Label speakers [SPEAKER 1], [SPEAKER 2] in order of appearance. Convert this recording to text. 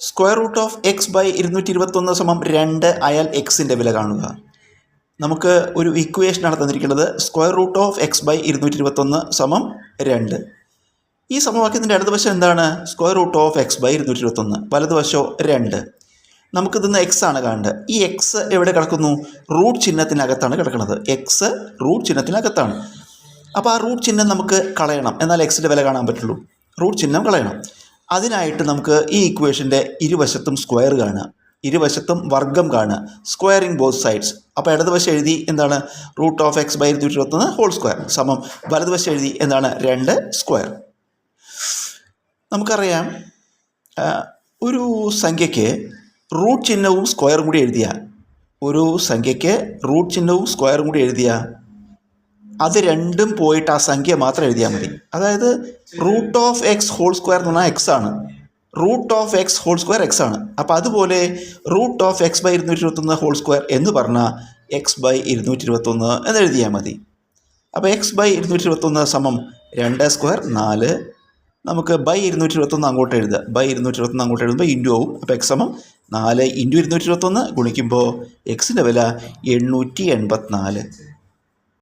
[SPEAKER 1] Square root of x by ഇരുന്നൂറ്റി ഇരുപത്തൊന്ന് സമം രണ്ട് അയാൽ എക്സിന്റെ വില കാണുക. നമുക്ക് ഒരു ഇക്വേഷനാണ് തന്നിരിക്കുന്നത്. Square root of x by ഇരുന്നൂറ്റി ഇരുപത്തൊന്ന് സമം രണ്ട്. ഈ സമവാക്യത്തിന്റെ ഇടതുവശം എന്താണ്? Square root of x by ഇരുന്നൂറ്റി ഇരുപത്തൊന്ന് വലതുവശം രണ്ട്. നമുക്കിതിന്ന് എക്സ് ആണ് കാണേണ്ടത്. ഈ എക്സ് എവിടെ കിടക്കുന്നു? റൂട്ട് ചിഹ്നത്തിനകത്താണ് കിടക്കുന്നത്. എക്സ് റൂട്ട് ചിഹ്നത്തിനകത്താണ്. അപ്പോൾ ആ റൂട്ട് ചിഹ്നം നമുക്ക് കളയണം. എന്നാൽ എക്സിന്റെ വില കാണാൻ പറ്റുള്ളൂ. റൂട്ട് ചിഹ്നം കളയണം. അതിനായിട്ട് നമുക്ക് ഈ ഇക്വേഷന്റെ ഇരുവശത്തും സ്ക്വയർ കാണുക. ഇരുവശത്തും വർഗം കാണുക. സ്ക്വയറിങ് ബോത്ത് സൈഡ്സ് അപ്പോൾ ഇടതുവശം എഴുതി എന്താണ്? റൂട്ട് ഓഫ് എക്സ് ബൈ ഇരുന്നൂറ്റി ഇരുപത്തൊന്ന് ഹോൾ സ്ക്വയർ സമം വലതുവശം എഴുതി എന്താണ്? രണ്ട് സ്ക്വയർ നമുക്കറിയാം ഒരു സംഖ്യയ്ക്ക് റൂട്ട് ചിഹ്നവും സ്ക്വയറും കൂടി എഴുതിയ. ഒരു സംഖ്യയ്ക്ക് റൂട്ട് ചിഹ്നവും സ്ക്വയറും കൂടി എഴുതിയ. അത് രണ്ടും പോയിട്ട് ആ സംഖ്യ മാത്രം എഴുതിയാൽ മതി. അതായത് root of x whole square എന്ന് പറഞ്ഞാൽ എക്സ് ആണ്. Root of x whole square x ആണ്. അപ്പോൾ അതുപോലെ റൂട്ട് ഓഫ് എക്സ് ബൈ ഇരുന്നൂറ്റി ഇരുപത്തൊന്ന് ഹോൾ സ്ക്വയർ എന്ന് പറഞ്ഞാൽ എക്സ് ബൈ ഇരുന്നൂറ്റി ഇരുപത്തൊന്ന് എന്ന് എഴുതിയാൽ മതി. അപ്പോൾ എക്സ് ബൈ ഇരുന്നൂറ്റി ഇരുപത്തൊന്ന് സമം രണ്ട് സ്ക്വയർ നാല്. നമുക്ക് ബൈ ഇരുന്നൂറ്റി ഇരുപത്തൊന്ന് അങ്ങോട്ട് എഴുതുക. ബൈ ഇരുന്നൂറ്റി ഇരുപത്തൊന്ന് അങ്ങോട്ട് എഴുതുമ്പോൾ ഇന്റു ആവും. അപ്പോൾ എക്സ് സമം നാല് ഇന്റു ഇരുന്നൂറ്റി ഇരുപത്തൊന്ന് ഗുണിക്കുമ്പോൾ എക്സിന്റെ വില എണ്ണൂറ്റി എൺപത്തിനാല്